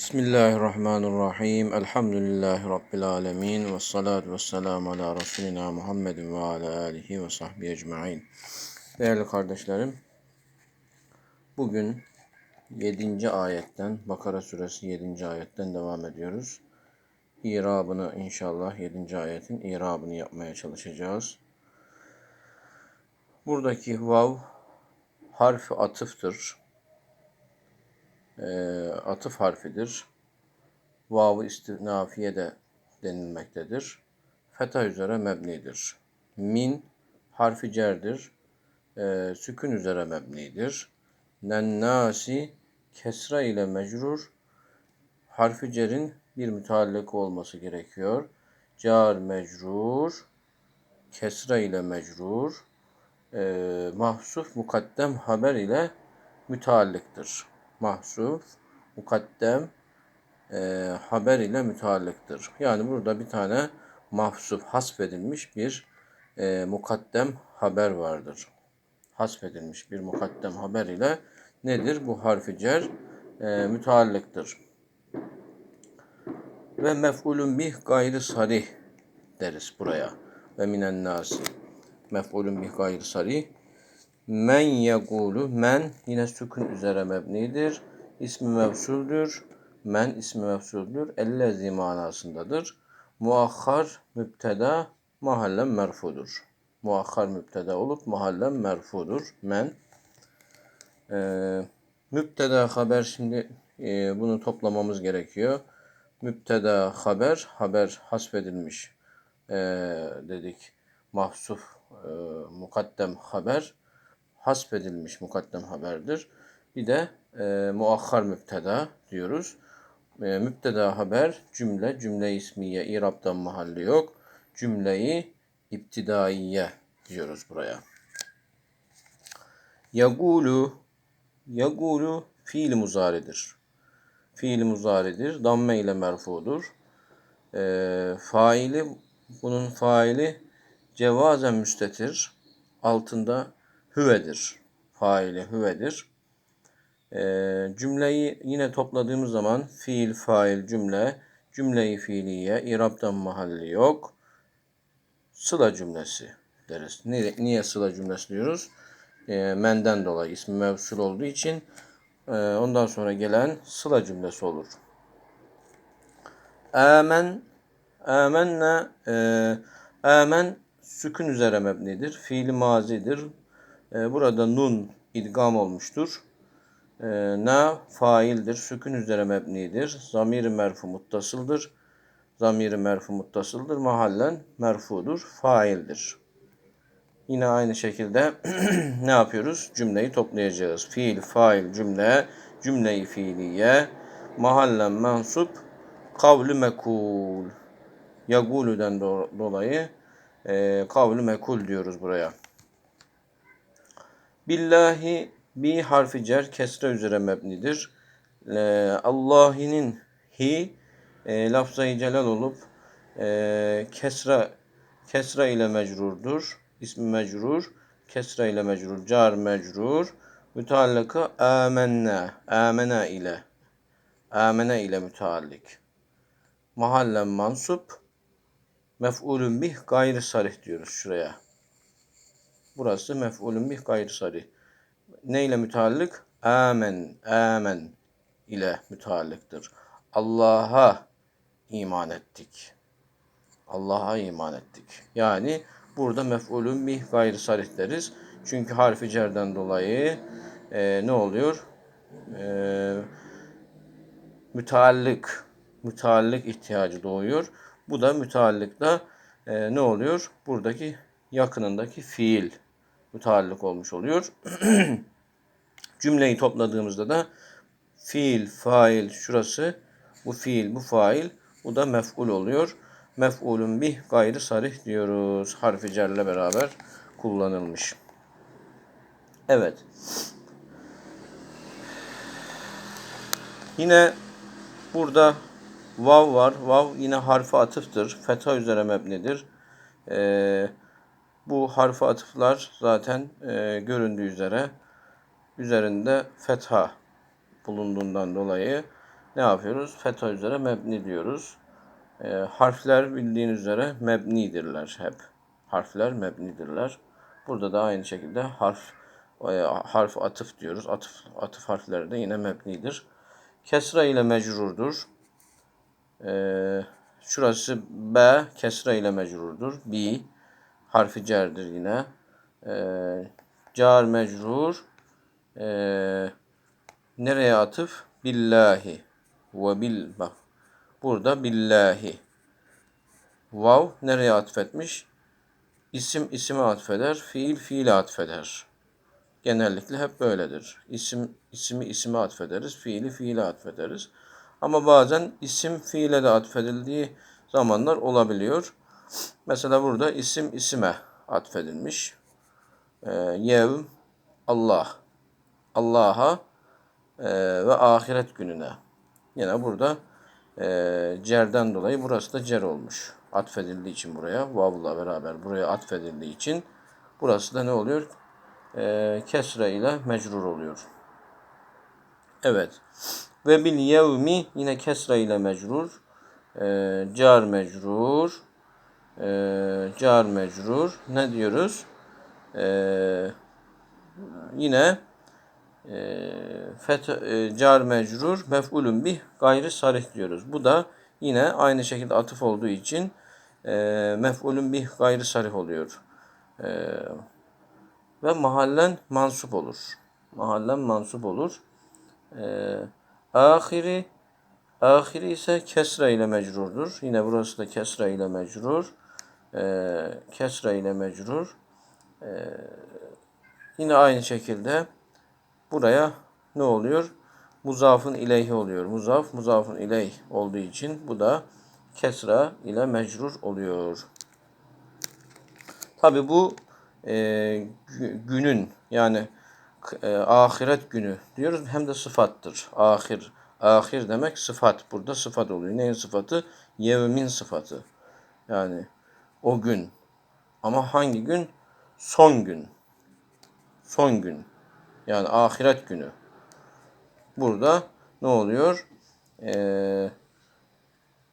Bismillahirrahmanirrahim. Elhamdülillahi Rabbil alemin. Ve salatu ve selamu ala Resulina Muhammedin ve ala alihi ve sahbihi ecma'in. Değerli kardeşlerim, bugün 7. ayetten, Bakara suresi 7. ayetten devam ediyoruz. İrabını inşallah 7. ayetin irabını yapmaya çalışacağız. Buradaki vav harfi atıftır e, atıf harfidir. Vav-ı istinafiye de denilmektedir. Feta üzere mebnidir. Min harfi cerdir. E, sükun üzere mebnidir. Nennasi kesra ile mecrur. Harfi cerin bir müteallik olması gerekiyor. Car mecrur. Kesra ile mecrur. E, mahsuf mukaddem haber ile müteallıktır mahsuf, mukaddem e, haber ile müteallıktır. Yani burada bir tane mahsuf, hasfedilmiş bir e, mukaddem haber vardır. Hasfedilmiş bir mukaddem haber ile nedir? Bu harfi cer e, müteallıktır. Ve mef'ulun bih gayri sarih deriz buraya. Ve minen nasi. Mef'ulun bih gayri sarih Men yegulu men yine sükun üzere mebnidir. İsmi mevsuldür. Men ismi mevsuldür. Ellezi manasındadır. Muahhar müpteda mahallen merfudur. Muahhar müpteda olup mahallen merfudur. Men. Ee, müpteda haber şimdi e, bunu toplamamız gerekiyor. Müpteda haber, haber hasfedilmiş e, dedik. Mahsuf, e, mukaddem haber hasfedilmiş mukaddem haberdir. Bir de e, muakhar müpteda diyoruz. E, müpteda haber cümle, cümle ismiye, iraptan mahalli yok. Cümleyi iptidaiye diyoruz buraya. Yagulu, yagulu fiil muzaridir. Fiil muzaridir. Damme ile merfudur. E, faili, bunun faili cevazen müstetir. Altında hüvedir. Faili hüvedir. E, cümleyi yine topladığımız zaman fiil, fail, cümle, cümleyi fiiliye, iraptan mahalli yok. Sıla cümlesi deriz. Niye, niye sıla cümlesi diyoruz? E, menden dolayı ismi mevsul olduğu için e, ondan sonra gelen sıla cümlesi olur. Amen Amenna e, amen sükün üzere mebnidir. Fiili mazidir. E, burada nun idgam olmuştur. E, na faildir. Sükün üzere mebnidir. Zamir merfu muttasıldır. Zamir merfu muttasıldır. Mahallen merfudur. Faildir. Yine aynı şekilde ne yapıyoruz? Cümleyi toplayacağız. Fiil, fail, cümle, cümleyi fiiliye, mahallen mensup, kavlu mekul. Yagulu'den dolayı e, kavlu mekul diyoruz buraya. Billahi bi harfi cer kesre üzere mebnidir. E, Allah'inin hi e, lafzayı celal olup e, kesra kesra ile mecrurdur. İsmi mecrur. Kesra ile mecrur. Car mecrur. Müteallakı amenne. Amena ile. Amene ile müteallik. Mahallen mansup. Mef'ulün bih gayri sarih diyoruz şuraya. Burası mef'ulün bih gayri sarih. Ne ile müteallık? Amen, amen ile müteallıktır. Allah'a iman ettik. Allah'a iman ettik. Yani burada mef'ulün bih gayri sarih deriz. Çünkü harfi cerden dolayı e, ne oluyor? E, müteallık, müteallık ihtiyacı doğuyor. Bu da müteallıkla e, ne oluyor? Buradaki yakınındaki fiil müteallık olmuş oluyor. Cümleyi topladığımızda da fiil, fail şurası bu fiil, bu fail bu da mef'ul oluyor. Mef'ulun bih gayri sarih diyoruz. Harfi cerle beraber kullanılmış. Evet. Yine burada vav var. Vav yine harfi atıftır. Fetha üzere mebnidir. Ee, bu harfi atıflar zaten e, göründüğü üzere üzerinde fetha bulunduğundan dolayı ne yapıyoruz? Fetha üzere mebni diyoruz. E, harfler bildiğin üzere mebnidirler hep. Harfler mebnidirler. Burada da aynı şekilde harf e, harf atıf diyoruz. Atıf atıf harfleri de yine mebnidir. Kesra ile mecrurdur. E, şurası B kesra ile mecrurdur. B harfi cerdir yine. E, car mecrur. E, nereye atıf? Billahi. Ve bil bak. Burada billahi. Vav nereye atfetmiş? İsim isime atfeder, fiil fiile atfeder. Genellikle hep böyledir. İsim ismi isime atfederiz, fiili fiile atfederiz. Ama bazen isim fiile de atfedildiği zamanlar olabiliyor. Mesela burada isim isime atfedilmiş. Ee, yevm Allah. Allah'a e, ve ahiret gününe. Yine burada e, cerden dolayı burası da cer olmuş. Atfedildiği için buraya vavla beraber buraya atfedildiği için burası da ne oluyor? E, kesre ile mecrur oluyor. Evet. Ve bil yevmi yine kesre ile mecrur. E, car mecrur. E, car mecrur. Ne diyoruz? E, yine e, fet, e, car mecrur mef'ulun bih gayri sarih diyoruz. Bu da yine aynı şekilde atıf olduğu için e, mef'ulun bih gayri sarih oluyor. E, ve mahallen mansup olur. Mahallen mansup olur. E, ahiri ahiri ise kesre ile mecrurdur. Yine burası da kesre ile mecrur. E, kesre ile mecrur. E, yine aynı şekilde buraya ne oluyor? Muzafın ileyhi oluyor. Muzaf, muzafın ileyh olduğu için bu da kesra ile mecrur oluyor. Tabi bu e, günün yani e, ahiret günü diyoruz hem de sıfattır. Ahir, ahir demek sıfat. Burada sıfat oluyor. Neyin sıfatı? Yevmin sıfatı. Yani o gün. Ama hangi gün? Son gün. Son gün. Yani ahiret günü. Burada ne oluyor? Ee,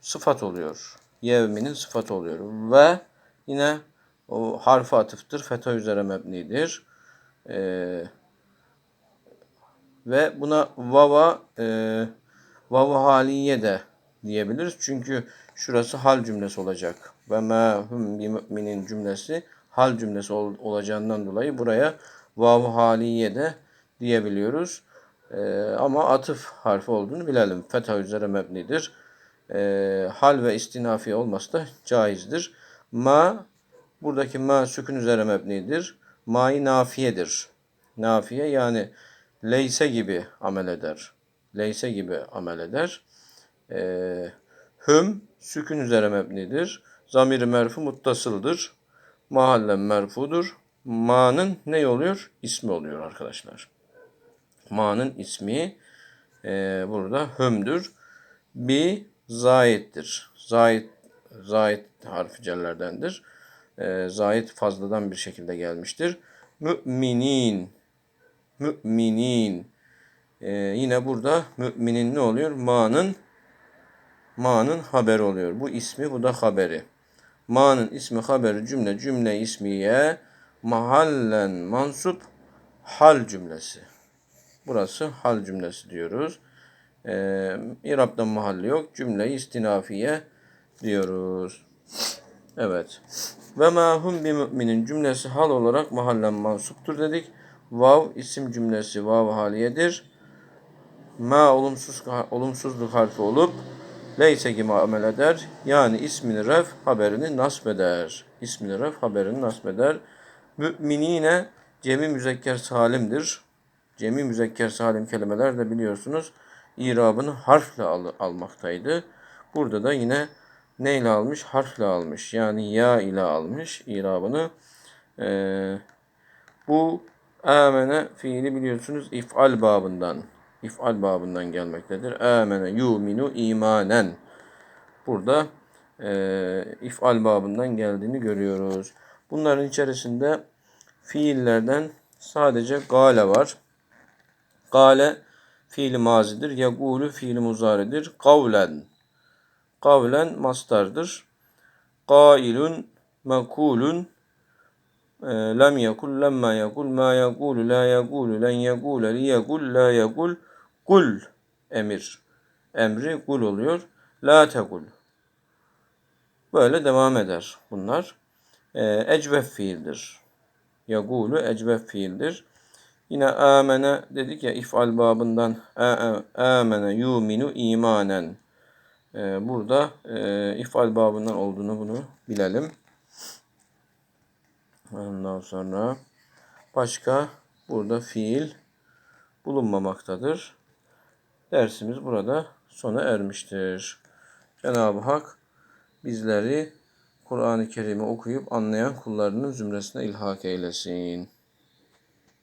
sıfat oluyor. Yevminin sıfat oluyor. Ve yine o harfi atıftır. Feta üzere mebnidir. Ee, ve buna vava e, vava haliye de diyebiliriz. Çünkü şurası hal cümlesi olacak. Ve ma hum bi müminin cümlesi hal cümlesi ol, olacağından dolayı buraya vav haliye de diyebiliyoruz. E, ama atıf harfi olduğunu bilelim. Fetha üzere mebnidir. E, hal ve istinafi olması da caizdir. Ma buradaki ma sükun üzere mebnidir. Ma'yı nafiyedir. Nafiye yani leyse gibi amel eder. Leyse gibi amel eder. E, hüm sükun üzere mebnidir. Zamiri merfu muttasıldır. Mahallen merfudur. Ma'nın ne oluyor? İsmi oluyor arkadaşlar. Ma'nın ismi e, burada hömdür. Bi zayittir. Zayit, zayit harfi cellerdendir. E, zayit fazladan bir şekilde gelmiştir. Müminin. Müminin. E, yine burada müminin ne oluyor? Ma'nın Ma'nın haberi oluyor. Bu ismi, bu da haberi. Ma'nın ismi haberi cümle, cümle ismiye mahallen mansup hal cümlesi. Burası hal cümlesi diyoruz. Ee, İrab'da mahalli yok. Cümle istinafiye diyoruz. Evet. Ve mahum bir müminin cümlesi hal olarak mahallen mansuptur dedik. Vav isim cümlesi vav haliyedir. Ma olumsuz olumsuzluk harfi olup leyse gibi amel eder. Yani ismini ref haberini nasb eder. İsmini ref haberini nasb eder. Müminine cemi müzekker salimdir. Cemi müzekker salim kelimeler de biliyorsunuz irabını harfle al almaktaydı. Burada da yine neyle almış? Harfle almış. Yani ya ile almış irabını. Ee, bu amene fiili biliyorsunuz if'al babından. İf'al babından gelmektedir. Amene yuminu imanen. Burada e, if'al babından geldiğini görüyoruz. Bunların içerisinde fiillerden sadece gale var. Gale fiil mazidir. Yegulu fiil muzaridir. Kavlen. Kavlen mastardır. Kailun mekulun e, lem yekul lemma yekul ma yekulu la yekulu len yekule li yekul la yekul kul emir. Emri kul oluyor. La tekul. Böyle devam eder bunlar. E, ecvef fiildir. Yagulu ecvef fiildir. Yine amene dedik ya ifal babından amene yuminu imanen. Ee, burada e, ifal babından olduğunu bunu bilelim. Ondan sonra başka burada fiil bulunmamaktadır. Dersimiz burada sona ermiştir. Cenab-ı Hak bizleri Kur'an-ı Kerim'i okuyup anlayan kullarının zümresine ilhak eylesin.